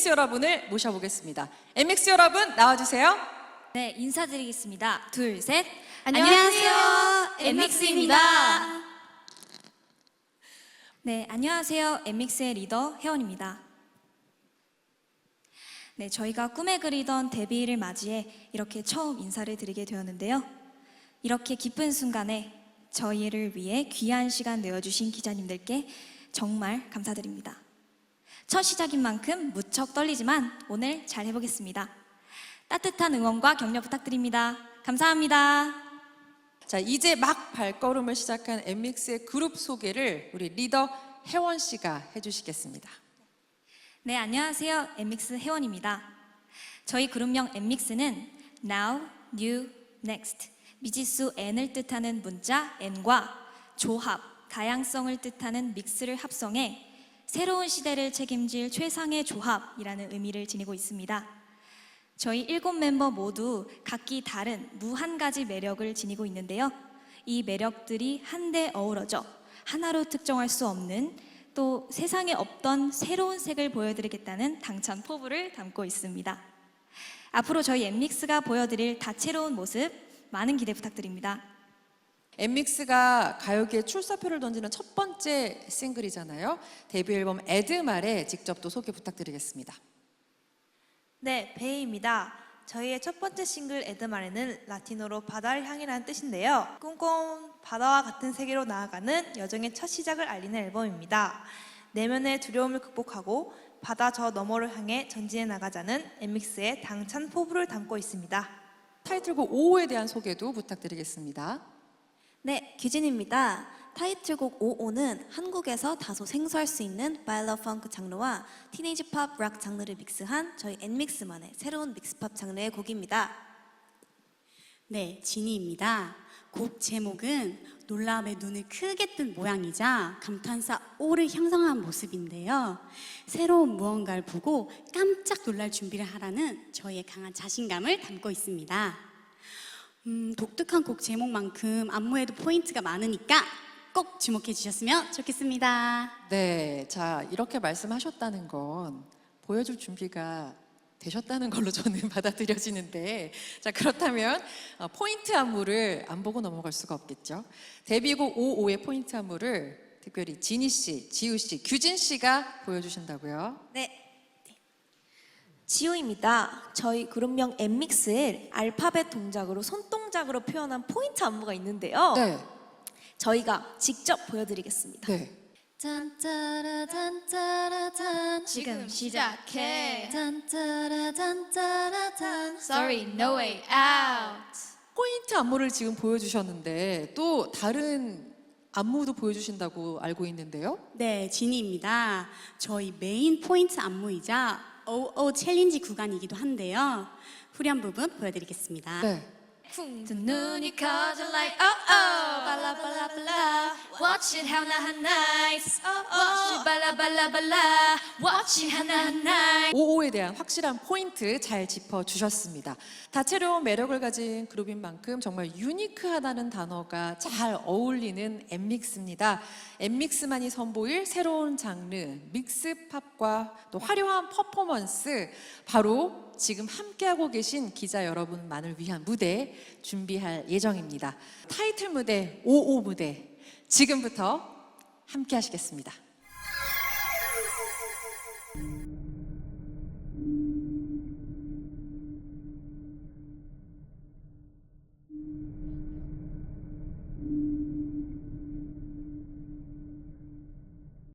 MX 여러분을 모셔보겠습니다. MX 여러분 나와주세요. 네, 인사드리겠습니다. 둘, 셋. 안녕하세요. 엠믹스입니다. 네, 안녕하세요. 엠믹스의 리더 혜원입니다. 네, 저희가 꿈에 그리던 데뷔를 맞이해 이렇게 처음 인사를 드리게 되었는데요. 이렇게 기쁜 순간에 저희를 위해 귀한 시간 내어주신 기자님들께 정말 감사드립니다. 첫 시작인 만큼 무척 떨리지만 오늘 잘 해보겠습니다. 따뜻한 응원과 격려 부탁드립니다. 감사합니다. 자, 이제 막 발걸음을 시작한 MX의 그룹 소개를 우리 리더 혜원 씨가 해주시겠습니다. 네, 안녕하세요. 엠믹스 혜원입니다. 저희 그룹명 엠믹스는 Now, New, Next 미지수 N을 뜻하는 문자 N과 조합, 다양성을 뜻하는 믹스를 합성해 새로운 시대를 책임질 최상의 조합이라는 의미를 지니고 있습니다. 저희 일곱 멤버 모두 각기 다른 무한 가지 매력을 지니고 있는데요. 이 매력들이 한데 어우러져 하나로 특정할 수 없는 또 세상에 없던 새로운 색을 보여드리겠다는 당찬 포부를 담고 있습니다. 앞으로 저희 엠믹스가 보여드릴 다채로운 모습 많은 기대 부탁드립니다. MX가 가요계에 출사표를 던지는 첫 번째 싱글이잖아요. 데뷔 앨범 에드말에 직접 또 소개 부탁드리겠습니다. 네, 베이입니다. 저희의 첫 번째 싱글 에드말에는 라틴어로 바다를 향이라는 뜻인데요. 꿈꿔온 바다와 같은 세계로 나아가는 여정의 첫 시작을 알리는 앨범입니다. 내면의 두려움을 극복하고 바다 저 너머를 향해 전진해 나가자는 엠믹스의 당찬 포부를 담고 있습니다. 타이틀곡 5호에 대한 소개도 부탁드리겠습니다. 네, 규진입니다. 타이틀곡 55는 한국에서 다소 생소할 수 있는 바일러 펑크 장르와 티네이지 팝, 락 장르를 믹스한 저희 엔믹스만의 새로운 믹스팝 장르의 곡입니다. 네, 지니입니다. 곡 제목은 놀라움에 눈을 크게 뜬 모양이자 감탄사 오를 형성한 모습인데요. 새로운 무언가를 보고 깜짝 놀랄 준비를 하라는 저희의 강한 자신감을 담고 있습니다. 음, 독특한 곡 제목만큼 안무에도 포인트가 많으니까 꼭 주목해 주셨으면 좋겠습니다. 네, 자 이렇게 말씀하셨다는 건 보여줄 준비가 되셨다는 걸로 저는 받아들여지는데 자 그렇다면 어, 포인트 안무를 안 보고 넘어갈 수가 없겠죠. 데뷔곡 55의 포인트 안무를 특별히 지니 씨, 지우 씨, 규진 씨가 보여주신다고요. 네. 지우입니다. 저희 그룹명 엠믹스의 알파벳 동작으로 손동작으로 표현한 포인트 안무가 있는데요. 네, 저희가 직접 보여드리겠습니다. 네. 짠짜라 짠짜라 짠 지금 시작해. 짠짜라 짠짜라 짠 Sorry, no way out. 포인트 안무를 지금 보여주셨는데 또 다른 안무도 보여주신다고 알고 있는데요. 네, 지니입니다. 저희 메인 포인트 안무이자 OO 챌린지 구간이기도 한데요. 후렴 부분 보여드리겠습니다. 네. 두 눈이 커져 like oh oh. 발라 발라 발라. Watch it 하나 nice Watch it 발라 발라 발라. Watch it 하나 nice 55에 대한 확실한 포인트 잘 짚어주셨습니다. 다채로운 매력을 가진 그룹인 만큼 정말 유니크하다는 단어가 잘 어울리는 엠믹스입니다. 엠믹스만이 선보일 새로운 장르, 믹스팝과 또 화려한 퍼포먼스, 바로 지금 함께하고 계신 기자 여러분만을 위한 무대 준비할 예정입니다. 타이틀 무대 55 무대 지금부터 함께 하시겠습니다.